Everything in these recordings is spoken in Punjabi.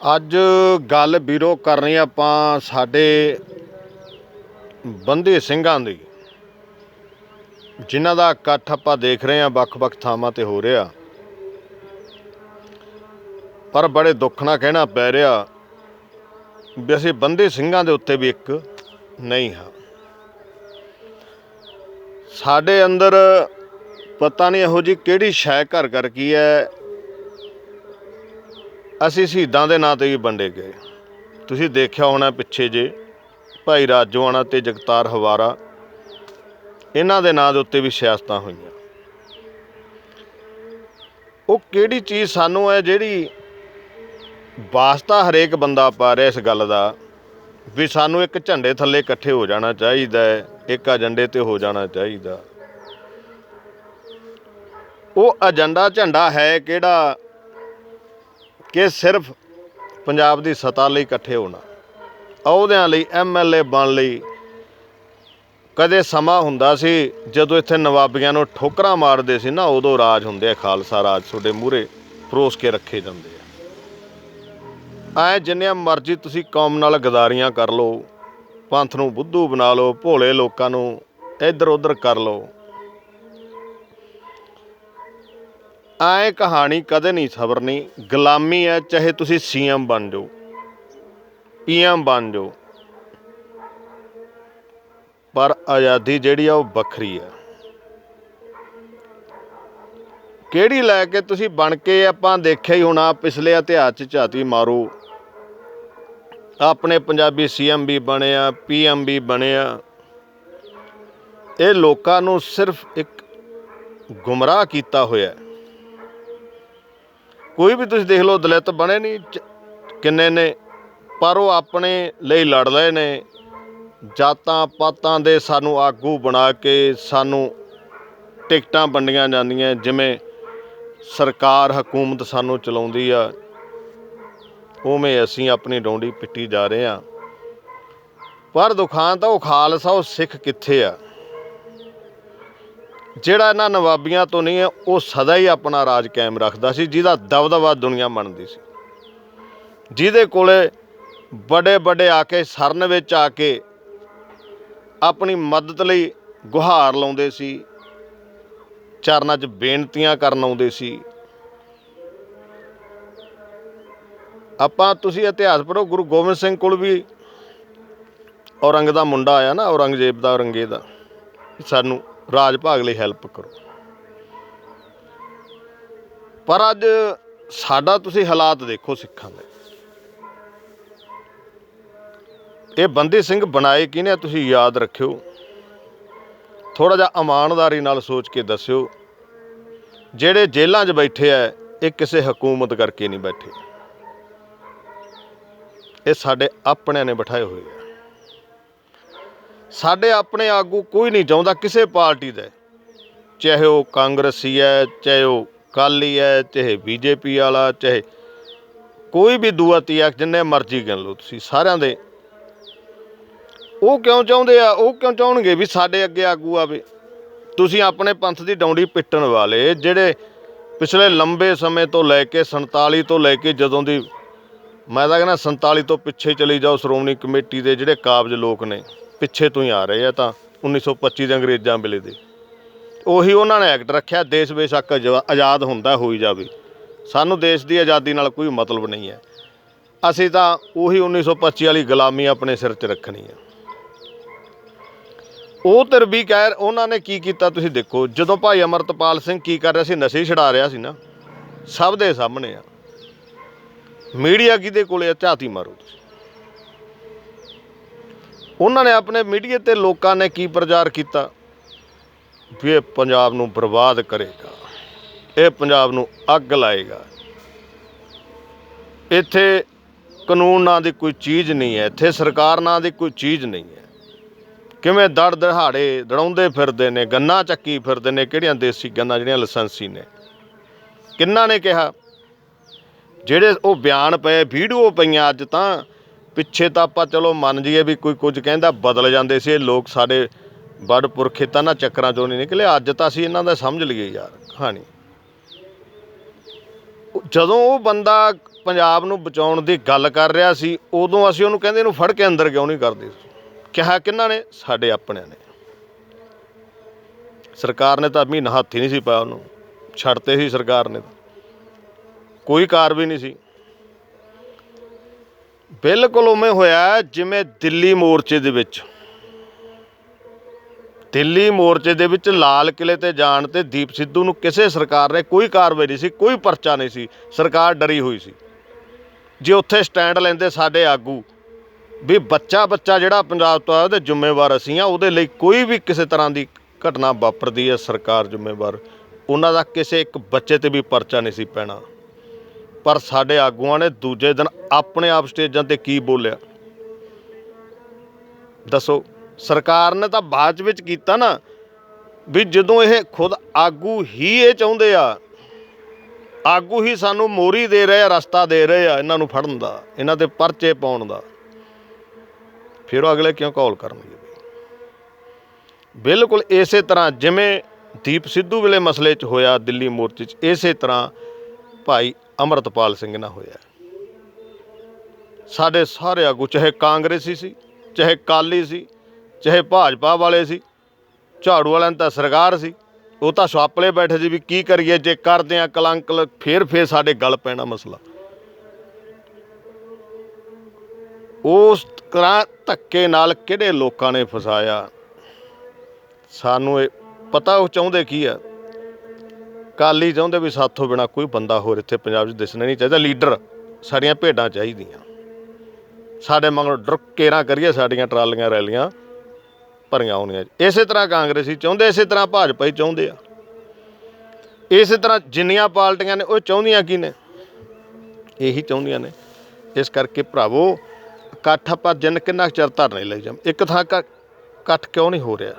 ਅੱਜ ਗੱਲ ਵੀਰੋ ਕਰਨੀ ਆਪਾਂ ਸਾਡੇ ਬੰਦੇ ਸਿੰਘਾਂ ਦੀ। ਜਿਨ੍ਹਾਂ ਦਾ ਇਕੱਠ ਆਪਾਂ ਦੇਖ ਰਹੇ ਹਾਂ, ਵੱਖ-ਵੱਖ ਥਾਵਾਂ ਤੇ ਹੋ ਰਿਹਾ। ਪਰ ਬੜੇ ਦੁੱਖ ਨਾਲ ਕਹਿਣਾ ਪੈ ਰਿਹਾ ਵੀ ਅਸੀਂ ਬੰਦੇ ਸਿੰਘਾਂ ਦੇ ਉੱਤੇ ਵੀ ਇੱਕ ਨਹੀਂ ਹਾਂ। ਸਾਡੇ ਅੰਦਰ ਪਤਾ ਨਹੀਂ ਇਹੋ ਜੀ ਕਿਹੜੀ ਸ਼ੈ ਘਰ ਕਰ ਕੀ ਹੈ ਅਸੀਂ ਸ਼ਹੀਦਾਂ ਦੇ ਨਾਂ ਤੇ ਵੀ ਵੰਡੇ ਗਏ। ਤੁਸੀਂ ਦੇਖਿਆ ਹੋਣਾ ਪਿੱਛੇ ਜੇ, ਭਾਈ ਰਾਜੋਆਣਾ ਤੇ ਜਗਤਾਰ ਹਵਾਰਾ, ਇਹਨਾਂ ਦੇ ਨਾਂ ਦੇ ਉੱਤੇ ਵੀ ਸਿਆਸਤਾਂ ਹੋਈਆਂ। ਉਹ ਕਿਹੜੀ ਚੀਜ਼ ਸਾਨੂੰ ਹੈ ਜਿਹੜੀ ਵਾਸਤਾ ਹਰੇਕ ਬੰਦਾ ਪਾ ਰਿਹਾ ਇਸ ਗੱਲ ਦਾ, ਵੀ ਸਾਨੂੰ ਇੱਕ ਝੰਡੇ ਥੱਲੇ ਇਕੱਠੇ ਹੋ ਜਾਣਾ ਚਾਹੀਦਾ ਹੈ, ਇੱਕ ਏਜੰਡੇ ਤੇ ਹੋ ਜਾਣਾ ਚਾਹੀਦਾ। ਉਹ ਏਜੰਡਾ ਝੰਡਾ ਹੈ ਕਿਹੜਾ ਕਿ ਸਿਰਫ ਪੰਜਾਬ ਦੀ ਸਤਾ ਲਈ ਇਕੱਠੇ ਹੋਣਾ, ਅਹੁਦਿਆਂ ਲਈ ਐਮਐਲਏ ਬਣ ਲਈ ਕਦੇ ਸਮਾਂ ਹੁੰਦਾ ਸੀ ਜਦੋਂ ਇੱਥੇ ਨਵਾਬੀਆਂ ਨੂੰ ਠੋਕਰਾਂ ਮਾਰਦੇ ਸੀ ਨਾ, ਉਦੋਂ ਰਾਜ ਹੁੰਦੇ ਆ, ਖਾਲਸਾ ਰਾਜ ਤੁਹਾਡੇ ਮੂਹਰੇ ਪਰੋਸ ਕੇ ਰੱਖੇ ਜਾਂਦੇ ਆ। ਐ ਜਿੰਨੀਆਂ ਮਰਜ਼ੀ ਤੁਸੀਂ ਕੌਮ ਨਾਲ ਗਦਾਰੀਆਂ ਕਰ ਲਓ, ਪੰਥ ਨੂੰ ਬੁੱਧੂ ਬਣਾ ਲਓ, ਭੋਲੇ ਲੋਕਾਂ ਨੂੰ ਇੱਧਰ ਉੱਧਰ ਕਰ ਲਓ ਐ ਕਹਾਣੀ ਕਦੇ ਨਹੀਂ ਸਬਰਨੀ ਗੁਲਾਮੀ ਹੈ ਚਾਹੇ ਤੁਸੀਂ ਸੀਐਮ ਬਣ ਜਾਓ, ਪੀਐਮ ਬਣ ਜਾਓ। ਪਰ ਆਜ਼ਾਦੀ ਜਿਹੜੀ ਆ ਉਹ ਵੱਖਰੀ ਆ ਕਿਹੜੀ ਲੈ ਕੇ ਤੁਸੀਂ ਬਣ ਕੇ ਆਪਾਂ ਦੇਖਿਆ ਹੀ ਹੋਣਾ, ਪਿਛਲੇ ਇਤਿਹਾਸ ਚ ਝਾਤੀ ਮਾਰੋ। ਆਪਣੇ ਪੰਜਾਬੀ ਸੀਐਮ ਵੀ ਬਣਿਆ ਪੀਐਮ ਵੀ ਬਣਿਆ ਇਹ ਲੋਕਾਂ ਨੂੰ ਸਿਰਫ ਇੱਕ ਗੁੰਮਰਾਹ ਕੀਤਾ ਹੋਇਆ ਹੈ ਕੋਈ ਵੀ ਤੁਸੀਂ ਦੇਖ ਲਓ, ਦਲਿਤ ਬਣੇ ਨਹੀਂ ਕਿੰਨੇ ਨੇ, ਪਰ ਉਹ ਆਪਣੇ ਲਈ ਲੜ ਰਹੇ ਨੇ। ਜਾਤਾਂ ਪਾਤਾਂ ਦੇ ਸਾਨੂੰ ਆਗੂ ਬਣਾ ਕੇ ਸਾਨੂੰ ਟਿਕਟਾਂ ਵੰਡੀਆਂ ਜਾਂਦੀਆਂ, ਜਿਵੇਂ ਸਰਕਾਰ ਹਕੂਮਤ ਸਾਨੂੰ ਚਲਾਉਂਦੀ ਆ, ਉਵੇਂ ਅਸੀਂ ਆਪਣੀ ਡੌਂਡੀ ਪਿੱਟੀ ਜਾ ਰਹੇ ਆ। ਪਰ ਦੁਖਾਂਤ ਉਹ ਖਾਲਸਾ, ਉਹ ਸਿੱਖ ਕਿੱਥੇ ਆ? ਜਿਹੜਾ ਇਹਨਾਂ ਨਵਾਬੀਆਂ ਤੋਂ ਨਹੀਂ ਹੈ, ਉਹ ਸਦਾ ਹੀ ਆਪਣਾ ਰਾਜ ਕਾਇਮ ਰੱਖਦਾ ਸੀ, ਜਿਹਦਾ ਦਬਦਬਾ ਦੁਨੀਆ ਮੰਨਦੀ ਸੀ। ਜਿਹਦੇ ਕੋਲੇ ਬੜੇ ਬੜੇ ਆ ਕੇ ਸਰਨ ਵਿੱਚ ਆ ਕੇ ਆਪਣੀ ਮਦਦ ਲਈ ਗੁਹਾਰ ਲਾਉਂਦੇ ਸੀ, ਚਰਨਾਂ 'ਚ ਬੇਨਤੀਆਂ ਕਰਨ ਆਉਂਦੇ ਸੀ। ਆਪਾਂ ਤੁਸੀਂ ਇਤਿਹਾਸ ਪੜ੍ਹੋ, ਗੁਰੂ ਗੋਬਿੰਦ ਸਿੰਘ ਕੋਲ ਵੀ ਔਰੰਗ ਦਾ ਮੁੰਡਾ ਆਇਆ ਨਾ, ਔਰੰਗਜ਼ੇਬ ਦਾ ਔਰੰਗੇ ਦਾ, ਸਾਨੂੰ ਰਾਜ ਭਾਗ ਲਈ ਹੈਲਪ ਕਰੋ। ਪਰ ਅੱਜ ਸਾਡਾ ਤੁਸੀਂ ਹਾਲਾਤ ਦੇਖੋ ਸਿੱਖਾਂ ਦੇ। ਇਹ ਬੰਦੀ ਸਿੰਘ ਬਣਾਏ ਕਿਹਨੇ ਤੁਸੀਂ ਯਾਦ ਰੱਖਿਓ। ਥੋੜਾ ਜਿਹਾ ਇਮਾਨਦਾਰੀ ਨਾਲ ਸੋਚ ਕੇ ਦੱਸਿਓ। ਜਿਹੜੇ ਜੇਲ੍ਹਾਂ 'ਚ ਬੈਠੇ ਆ, ਇਹ ਕਿਸੇ ਹਕੂਮਤ ਕਰਕੇ ਨਹੀਂ ਬੈਠੇ। ਇਹ ਸਾਡੇ ਆਪਣਿਆਂ ਨੇ ਬਿਠਾਏ ਹੋਏ ਆ। ਸਾਡੇ ਆਪਣੇ ਆਗੂ ਕੋਈ ਨਹੀਂ ਚਾਹੁੰਦਾ ਕਿਸੇ ਪਾਰਟੀ ਦਾ। ਚਾਹੇ ਉਹ ਕਾਂਗਰਸੀ ਹੈ, ਚਾਹੇ ਉਹ ਕਾਲੀ ਹੈ, ਚਾਹੇ ਬੀਜੇਪੀ ਵਾਲਾ, ਚਾਹੇ ਕੋਈ ਵੀ ਦੂਆ ਤੀਆ, ਜਿੰਨੇ ਮਰਜ਼ੀ ਗਿਣ ਲਓ ਤੁਸੀਂ, ਸਾਰਿਆਂ ਦੇ। ਉਹ ਕਿਉਂ ਚਾਹੁੰਦੇ ਆ? ਉਹ ਕਿਉਂ ਚਾਹਣਗੇ ਵੀ ਸਾਡੇ ਅੱਗੇ ਆਗੂ ਆਵੇ? ਤੁਸੀਂ ਆਪਣੇ ਪੰਥ ਦੀ ਡੌਂਡੀ ਪਿੱਟਣ ਵਾਲੇ, ਜਿਹੜੇ ਪਿਛਲੇ ਲੰਬੇ ਸਮੇਂ ਤੋਂ ਲੈ ਕੇ 47 ਤੋਂ ਲੈ ਕੇ ਜਦੋਂ ਦੀ, ਮੈਂ ਤਾਂ ਕਹਿੰਦਾ 47 ਤੋਂ ਪਿੱਛੇ ਚਲੀ ਜਾਓ, ਸ਼੍ਰੋਮਣੀ ਕਮੇਟੀ ਦੇ ਜਿਹੜੇ ਕਾਬਜ ਲੋਕ ਨੇ ਪਿੱਛੇ ਤੋਂ ਹੀ ਆ ਰਹੇ ਆ ਤਾਂ 1925 ਦੇ ਅੰਗਰੇਜ਼ਾਂ ਵੇਲੇ ਦੇ। ਉਹੀ ਉਹਨਾਂ ਨੇ ਐਕਟ ਰੱਖਿਆ, ਦੇਸ਼ ਬੇਸ਼ੱਕ ਆਜ਼ਾ- ਆਜ਼ਾਦ ਹੁੰਦਾ ਹੋਈ ਜਾਵੇ। ਸਾਨੂੰ ਦੇਸ਼ ਦੀ ਆਜ਼ਾਦੀ ਨਾਲ ਕੋਈ ਮਤਲਬ ਨਹੀਂ ਹੈ। ਅਸੀਂ ਤਾਂ ਉਹੀ 1925 ਵਾਲੀ ਗੁਲਾਮੀ ਆਪਣੇ ਸਿਰ 'ਚ ਰੱਖਣੀ ਹੈ ਉਹ ਤਰ ਕਹਿਰ, ਉਹਨਾਂ ਨੇ ਕੀ ਕੀਤਾ ਤੁਸੀਂ ਦੇਖੋ, ਜਦੋਂ ਭਾਈ ਅਮਰਤਪਾਲ ਸਿੰਘ ਕੀ ਕਰ ਰਿਹਾ ਸੀ, ਨਸ਼ੇ ਛਡਾ ਰਿਹਾ ਸੀ ਨਾ, ਸਭ ਦੇ ਸਾਹਮਣੇ ਆ। ਮੀਡੀਆ ਕਿਹਦੇ ਕੋਲੇ ਝਾਤੀ ਮਾਰੋ ਤੁਸੀਂ। ਉਹਨਾਂ ਨੇ ਆਪਣੇ ਮੀਡੀਆ ਤੇ ਲੋਕਾਂ ਨੇ ਕੀ ਪ੍ਰਚਾਰ ਕੀਤਾ? ਵੀ ਇਹ ਪੰਜਾਬ ਨੂੰ ਬਰਬਾਦ ਕਰੇਗਾ। ਇਹ ਪੰਜਾਬ ਨੂੰ ਅੱਗ ਲਾਏਗਾ। ਇੱਥੇ ਕਾਨੂੰਨ ਨਾਂ ਦੀ ਕੋਈ ਚੀਜ਼ ਨਹੀਂ ਹੈ। ਇੱਥੇ ਸਰਕਾਰ ਨਾਂ ਦੀ ਕੋਈ ਚੀਜ਼ ਨਹੀਂ ਹੈ। ਕਿਵੇਂ ਦੜ ਦਹਾੜੇ ਦੜਾਉਂਦੇ ਫਿਰਦੇ ਨੇ, ਗੰਨਾ ਚੱਕੀ ਫਿਰਦੇ ਨੇ, ਕਿਹੜੀਆਂ ਦੇਸੀ ਗੰਨਾ, ਜਿਹੜੀਆਂ ਲਾਇਸੈਂਸੀ ਨੇ? ਕਿੰਨਾ ਨੇ ਕਿਹਾ? ਜਿਹੜੇ ਉਹ ਬਿਆਨ ਪਏ, ਵੀਡੀਓ ਪਈਆਂ ਅੱਜ ਤਾਂ ਪਿੱਛੇ ਤਾਂ ਆਪਾਂ ਚਲੋ ਮੰਨ ਜਾਈਏ ਵੀ ਕੋਈ ਕੁਝ ਕਹਿੰਦਾ, ਬਦਲ ਜਾਂਦੇ ਸੀ, ਇਹ ਲੋਕ ਸਾਡੇ ਬੜ ਪੁਰਖੇ ਤਾਂ ਨਾ ਚੱਕਰਾਂ ਚੋਂ ਨਹੀਂ ਨਿਕਲੇ, ਅੱਜ ਤਾਂ ਅਸੀਂ ਇਹਨਾਂ ਦਾ ਸਮਝ ਲਈਏ ਯਾਰ, ਕਹਾਣੀ। ਜਦੋਂ ਉਹ ਬੰਦਾ ਪੰਜਾਬ ਨੂੰ ਬਚਾਉਣ ਦੀ ਗੱਲ ਕਰ ਰਿਹਾ ਸੀ, ਉਦੋਂ ਅਸੀਂ ਉਹਨੂੰ ਕਹਿੰਦੇ ਇਹਨੂੰ ਫੜ ਕੇ ਅੰਦਰ ਕਿਉਂ ਨਹੀਂ ਕਰਦੇ? ਕਿਹਾ ਕਿਹਨਾਂ ਨੇ? ਸਾਡੇ ਆਪਣਿਆਂ ਨੇ। ਸਰਕਾਰ ਨੇ ਤਾਂ ਮਹੀਨਾ ਹੱਥ ਹੀ ਨਹੀਂ ਸੀ ਪਾਇਆ ਉਹਨੂੰ। ਛੱਡਤੇ ਸੀ ਸਰਕਾਰ ਨੇ ਤਾਂ। ਕੋਈ ਕਾਰਵਾਈ ਨਹੀਂ ਸੀ। ਬਿਲਕੁਲ ਉਵੇਂ ਹੋਇਆ ਜਿਵੇਂ ਦਿੱਲੀ ਮੋਰਚੇ ਦੇ ਵਿੱਚ। ਦਿੱਲੀ ਮੋਰਚੇ ਦੇ ਵਿੱਚ ਲਾਲ ਕਿਲੇ ਤੇ ਜਾਣ ਤੇ ਦੀਪ ਸਿੱਧੂ ਨੂੰ ਕਿਸੇ ਸਰਕਾਰ ਨੇ ਕੋਈ ਕਾਰਵਾਈ ਨਹੀਂ ਸੀ, ਕੋਈ ਪਰਚਾ ਨਹੀਂ ਸੀ, ਸਰਕਾਰ ਡਰੀ ਹੋਈ ਸੀ। ਜੇ ਉੱਥੇ ਸਟੈਂਡ ਲੈਂਦੇ ਸਾਡੇ ਆਗੂ, ਵੀ ਬੱਚਾ ਬੱਚਾ ਜਿਹੜਾ ਪੰਜਾਬ ਤੋਂ ਆਇਆ ਉਹਦੇ ਜ਼ਿੰਮੇਵਾਰ ਅਸੀਂ ਆ, ਉਹਦੇ ਲਈ ਕੋਈ ਵੀ ਕਿਸੇ ਤਰ੍ਹਾਂ ਦੀ ਘਟਨਾ ਵਾਪਰਦੀ ਹੈ ਸਰਕਾਰ ਜ਼ਿੰਮੇਵਾਰ, ਉਹਨਾਂ ਦਾ ਕਿਸੇ ਇੱਕ ਬੱਚੇ ਤੇ ਵੀ ਪਰਚਾ ਨਹੀਂ ਸੀ ਪੈਣਾ। ਪਰ ਸਾਡੇ ਆਗੂਆਂ ਨੇ ਦੂਜੇ ਦਿਨ ਆਪਣੇ ਆਪ ਸਟੇਜਾਂ ਤੇ ਕੀ ਬੋਲਿਆ? ਦੱਸੋ, ਸਰਕਾਰ ਨੇ ਤਾਂ ਬਾਅਦ ਵਿੱਚ ਕੀਤਾ ਨਾ ਵੀ ਜਦੋਂ ਇਹ ਖੁਦ ਆਗੂ ਹੀ ਇਹ ਚਾਹੁੰਦੇ ਆ, ਆਗੂ ਹੀ ਸਾਨੂੰ ਮੋਰੀ ਦੇ ਰਹੇ ਆ, ਰਸਤਾ ਦੇ ਰਹੇ ਆ ਇਹਨਾਂ ਨੂੰ ਫੜਨ ਦਾ, ਇਹਨਾਂ ਤੇ ਪਰਚੇ ਪਾਉਣ ਦਾ, ਫਿਰ ਉਹ ਅਗਲੇ ਕਿਉਂ ਕਾਲ ਕਰਨਗੇ? ਬਿਲਕੁਲ ਇਸੇ ਤਰ੍ਹਾਂ ਜਿਵੇਂ ਦੀਪ ਸਿੱਧੂ ਵੇਲੇ ਮਸਲੇ 'ਚ ਹੋਇਆ ਦਿੱਲੀ ਮੋਰਚੇ 'ਚ, ਇਸੇ ਤਰ੍ਹਾਂ ਭਾਈ ਅਮਰਤਪਾਲ ਸਿੰਘ ਨਾਲ ਹੋਇਆ ਸਾਡੇ ਸਾਰੇ ਆਗੂ, ਚਾਹੇ ਕਾਂਗਰਸੀ ਸੀ, ਚਾਹੇ ਕਾਲੀ ਸੀ, ਚਾਹੇ ਭਾਜਪਾ ਵਾਲੇ ਸੀ, ਝਾੜੂ ਵਾਲਿਆਂ ਦੀ ਤਾਂ ਸਰਕਾਰ ਸੀ, ਉਹ ਤਾਂ ਛਾਪਲੇ ਬੈਠੇ ਸੀ ਵੀ ਕੀ ਕਰੀਏ, ਜੇ ਕਰਦੇ ਆ ਕਲੰਕ ਲ- ਫੇਰ ਫੇਰ ਸਾਡੇ ਗੱਲ ਪੈਣਾ ਮਸਲਾ। ਉਸ ਤਰ੍ਹਾਂ ਧੱਕੇ ਨਾਲ ਕਿਹੜੇ ਲੋਕਾਂ ਨੇ ਫਸਾਇਆ? ਸਾਨੂੰ ਇਹ ਪਤਾ ਉਹ ਚਾਹੁੰਦੇ ਕੀ ਆ? ਕਾਲੀ ਚਾਹੁੰਦੇ ਵੀ ਸਾਥੋਂ ਬਿਨਾ ਕੋਈ ਬੰਦਾ ਹੋਰ ਇੱਥੇ ਪੰਜਾਬ 'ਚ ਦਿਸਣਾ ਨਹੀਂ ਚਾਹੀਦਾ। ਲੀਡਰ ਸਾਡੀਆਂ ਭੇਡਾਂ ਚਾਹੀਦੀਆਂ। ਸਾਡੇ ਮਗਰ ਡਰਕੇਰਾ ਕਰੀਏ ਸਾਡੀਆਂ ਟਰਾਲੀਆਂ ਰੈਲੀਆਂ ਭਰੀਆਂ ਹੋਣੀਆਂ। ਇਸੇ ਤਰ੍ਹਾਂ ਕਾਂਗਰਸੀ ਚਾਹੁੰਦੇ, ਇਸੇ ਤਰ੍ਹਾਂ ਭਾਜਪਾ ਹੀ ਚਾਹੁੰਦੇ ਆ। ਇਸੇ ਤਰ੍ਹਾਂ ਜਿੰਨੀਆਂ ਪਾਰਟੀਆਂ ਨੇ ਉਹ ਚਾਹੁੰਦੀਆਂ ਕੀ ਨੇ? ਇਹੀ ਚਾਹੁੰਦੀਆਂ ਨੇ। ਇਸ ਕਰਕੇ ਭਰਾਵੋ, ਇਕੱਠ ਆਪਾਂ ਜਿੰਨ ਕਿੰਨਾ ਕੁ ਚਿਰ ਧਰਨੇ ਲਈ ਜਾਮ ਇੱਕ ਥਾਂ ਕ- ਇਕੱਠ ਕਿਉਂ ਨਹੀਂ ਹੋ ਰਿਹਾ?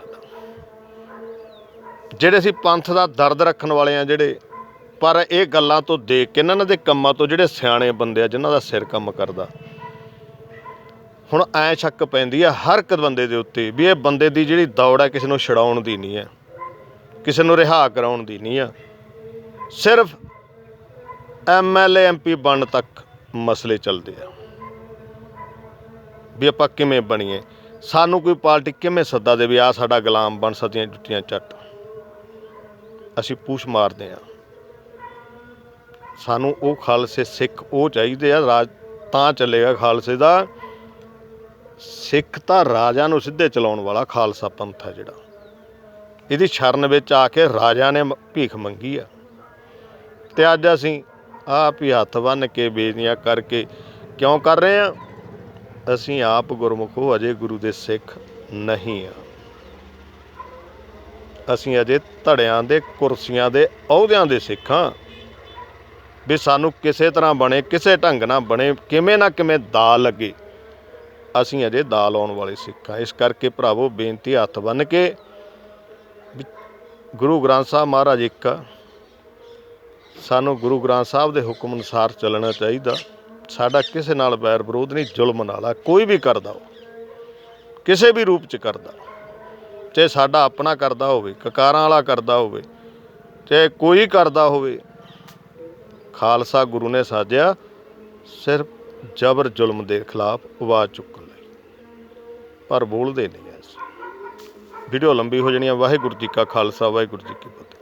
ਜਿਹੜੇ ਅਸੀਂ ਪੰਥ ਦਾ ਦਰਦ ਰੱਖਣ ਵਾਲੇ ਆ ਜਿਹੜੇ, ਪਰ ਇਹ ਗੱਲਾਂ ਤੋਂ ਦੇਖ ਕੇ ਇਹਨਾਂ ਦੇ ਕੰਮਾਂ ਤੋਂ ਜਿਹੜੇ ਸਿਆਣੇ ਬੰਦੇ ਆ ਜਿਨ੍ਹਾਂ ਦਾ ਸਿਰ ਕੰਮ ਕਰਦਾ, ਹੁਣ ਐ ਸ਼ੱਕ ਪੈਂਦੀ ਆ ਹਰ ਇੱਕ ਬੰਦੇ ਦੇ ਉੱਤੇ ਵੀ ਇਹ ਬੰਦੇ ਦੀ ਜਿਹੜੀ ਦੌੜ ਹੈ ਕਿਸੇ ਨੂੰ ਛਡਾਉਣ ਦੀ ਨਹੀਂ ਹੈ ਕਿਸੇ ਨੂੰ ਰਿਹਾ ਕਰਾਉਣ ਦੀ ਨਹੀਂ ਆ। ਸਿਰਫ ਐਮਐਲਏ ਐਮਪੀ ਬਣ ਤੱਕ ਮਸਲੇ ਚੱਲਦੇ ਆ। ਵੀ ਆਪਾਂ ਕਿਵੇਂ ਬਣੀਏ? ਸਾਨੂੰ ਕੋਈ ਪਾਰਟੀ ਕਿਵੇਂ ਸੱਦਾ ਦੇ ਵੀ ਆ ਸਾਡਾ ਗੁਲਾਮ ਬਣ ਸਕਦੀਆਂ ਜੁੱਤੀਆਂ ਚੱਟ। ਅਸੀਂ ਪੂਛ ਮਾਰਦੇ ਆ ਸਾਨੂੰ ਉਹ ਖਾਲਸੇ ਸਿੱਖ ਉਹ ਚਾਹੀਦੇ ਆ, ਰਾਜ ਤਾਂ ਚੱਲੇਗਾ ਖਾਲਸੇ ਦਾ। ਸਿੱਖ ਤਾਂ ਰਾਜਾ ਨੂੰ ਸਿੱਧੇ ਚਲਾਉਣ ਵਾਲਾ ਖਾਲਸਾ ਪੰਥ ਹੈ ਜਿਹੜਾ। ਇਹਦੀ ਸ਼ਰਨ ਵਿੱਚ ਆ ਕੇ ਰਾਜਾ ਨੇ ਭੀਖ ਮੰਗੀ ਆ। ਤੇ ਅੱਜ ਅਸੀਂ ਆਪ ਹੀ ਹੱਥ ਬੰਨ ਕੇ ਬੇਦੀਆਂ ਕਰਕੇ ਕਿਉਂ ਕਰ ਰਹੇ ਆ ਅਸੀਂ ਆਪ ਗੁਰਮੁਖੋ ਅਜੇ ਗੁਰੂ ਦੇ ਸਿੱਖ ਨਹੀਂ ਆ ਅਸੀਂ ਅਜੇ ਧੜਿਆਂ ਦੇ, ਕੁਰਸੀਆਂ ਦੇ, ਅਹੁਦਿਆਂ ਦੇ ਸਿੱਖਾਂ ਵੀ ਸਾਨੂੰ ਕਿਸੇ ਤਰ੍ਹਾਂ ਬਣੇ, ਕਿਸੇ ਢੰਗ ਨਾਲ ਬਣੇ, ਕਿਵੇਂ ਨਾ ਕਿਵੇਂ ਦਾ ਲੱਗੇ। ਅਸੀਂ ਅਜੇ ਦਾ ਲਾਉਣ ਵਾਲੇ ਸਿੱਖ ਹਾਂ। ਇਸ ਕਰਕੇ ਭਰਾਵੋ, ਬੇਨਤੀ ਹੱਥ ਬੰਨ ਕੇ ਗੁਰੂ ਗ੍ਰੰਥ ਸਾਹਿਬ ਮਹਾਰਾਜ ਇੱਕ ਆ। ਸਾਨੂੰ ਗੁਰੂ ਗ੍ਰੰਥ ਸਾਹਿਬ ਦੇ ਹੁਕਮ ਅਨੁਸਾਰ ਚੱਲਣਾ ਚਾਹੀਦਾ। ਸਾਡਾ ਕਿਸੇ ਨਾਲ ਵੈਰ ਵਿਰੋਧ ਨਹੀਂ, ਜ਼ੁਲਮ ਨਾਲ ਆ। ਕੋਈ ਵੀ ਕਰਦਾ ਉਹ। ਕਿਸੇ ਵੀ ਰੂਪ ਚ ਕਰਦਾ। ਚਾਹੇ ਸਾਡਾ ਆਪਣਾ ਕਰਦਾ ਹੋਵੇ, ਕਕਾਰਾਂ ਵਾਲਾ ਕਰਦਾ ਹੋਵੇ ਚਾਹੇ ਕੋਈ ਕਰਦਾ ਹੋਵੇ, ਖਾਲਸਾ ਗੁਰੂ ਨੇ ਸਾਜਿਆ, ਸਿਰਫ ਜ਼ਬਰ ਜ਼ੁਲਮ ਦੇ ਖਿਲਾਫ ਆਵਾਜ਼ ਚੁੱਕਣ ਲਈ। ਪਰ ਬੋਲਦੇ ਨਹੀਂ ਐ ਵੀਡੀਓ ਲੰਬੀ ਹੋ ਜਾਣੀ ਹੈ। ਵਾਹਿਗੁਰੂ ਜੀ ਕਾ ਖਾਲਸਾ, ਵਾਹਿਗੁਰੂ ਜੀ ਕੀ ਫਤਿਹ।